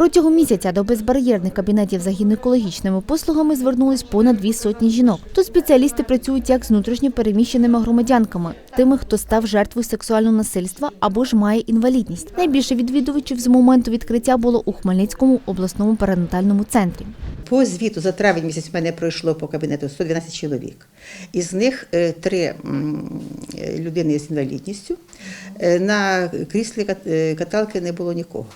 Протягом місяця до безбар'єрних кабінетів за гінекологічними послугами звернулись понад дві сотні жінок. Тут спеціалісти працюють як з внутрішньо переміщеними громадянками, тими, хто став жертвою сексуального насильства або ж має інвалідність. Найбільше відвідувачів з моменту відкриття було у Хмельницькому обласному перинатальному центрі. По звіту за травень місяць в мене пройшло по кабінету 112 чоловік. Із них е, три е, людини з інвалідністю. Е, На кріслі кат- каталки не було нікого.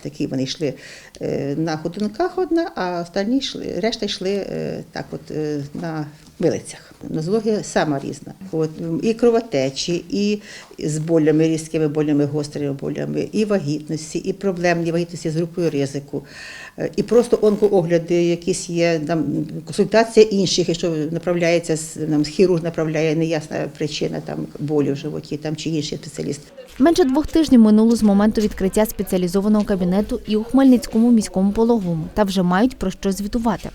Такі вони йшли е, на ходунках одна, а останні йшли, решта йшли е, так от е, на вилицях. Нозологія сама різна. От, і кровотечі, і з болями, різкими болями, гострими болями, і вагітності, і проблемні вагітності з групою ризику, і просто онкоогляди, якісь є там консультація інших, якщо направляється нам хірург направляє неясна причина там болю в животі, там чи інший спеціаліст. Менше двох тижнів минуло з моменту відкриття спеціалізованого кабінету і у Хмельницькому міському пологовому, та вже мають про що звітувати.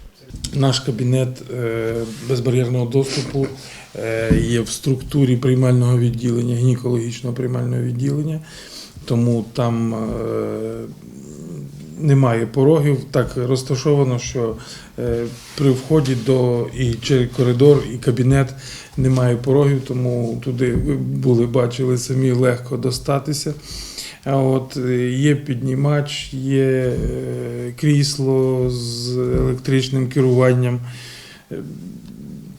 Наш кабінет е, безбар'єрного доступу е, є в структурі приймального відділення, гінекологічного приймального відділення, тому там е, немає порогів. Так розташовано, що при вході до і через коридор, і кабінет немає порогів, тому туди були, бачили самі легко достатися. А от є піднімач, є крісло з електричним керуванням. Е,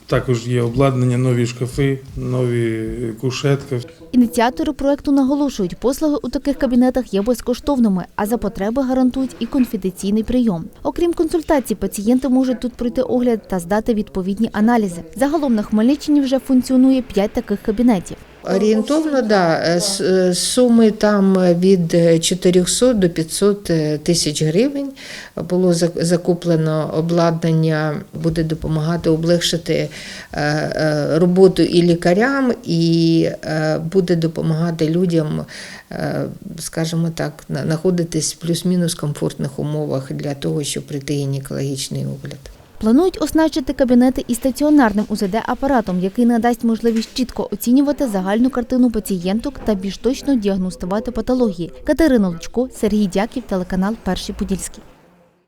Також є обладнання, нові шкафи, нові кушетки. Ініціатори проекту наголошують, послуги у таких кабінетах є безкоштовними, а за потреби гарантують і конфіденційний прийом. Окрім консультацій, пацієнти можуть тут пройти огляд та здати відповідні аналізи. Загалом на Хмельниччині вже функціонує п'ять таких кабінетів. Орієнтовно, да, е, е, суми там від 400 до 500 тисяч гривень. Було закуплено обладнання, буде допомагати облегшити е, е, роботу і лікарям, і е, буде допомагати людям, е, скажімо так, на- знаходитись в плюс-мінус комфортних умовах для того, щоб прийти гінекологічний огляд. Планують оснащити кабінети і стаціонарним УЗД-апаратом, який надасть можливість чітко оцінювати загальну картину пацієнток та більш точно діагностувати патології. Катерина Лучко, Сергій Дяків, телеканал Перший Подільський.